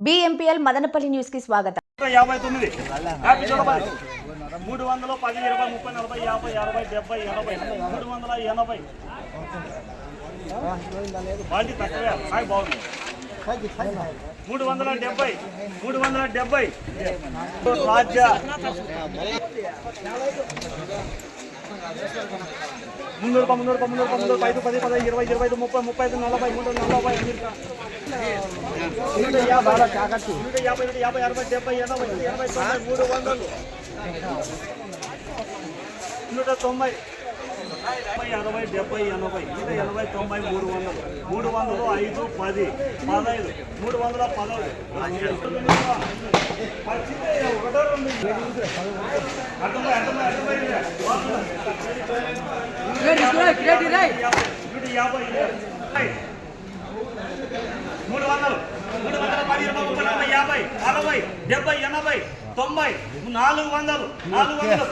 బిఎంపీఎల్ మదనపల్లి న్యూస్కి స్వాగతం యాభై తొమ్మిది. మూడు వందల పది ఇరవై ముప్పై నలభై యాభై అరవై డెబ్బై ఎనభై మూడు వందల ఎనభై. క్వాలిటీ తక్కువే. సాయి బాగుంది. మూడు వందల డెబ్బై మూడు వందల డెబ్బై. రాజ్య. మున్నూరు రూపాయలు మున్నూరు రూపాయలు మున్నూరు రూపాయలు మున్నూరు ఐదు పది పది ఇరవై ఇరవై ఐదు ముప్పై ముప్పై ఐదు నలభై మూడు నలభై నూట యాభై నూట యాభై నూట యాభై అరవై డెబ్బై ఎనభై ఎనభై తొంభై మూడు వందలు నూట తొంభై ముప్పై అరవై డెబ్బై ఎనభై నూట ఎనభై తొంభై మూడు వందలు మూడు వందలు ఐదు పది పదహైదు మూడు వందల పదహైదు ఒకటో రెండు అర్థమై అర్థమై అర్థమై నూట యాభై మూడు వందలు మూడు వందల పది ఇరవై ముప్పై నలభై యాభై అరవై డెబ్బై ఎనభై తొంభై నాలుగు వందలు నాలుగు వందలు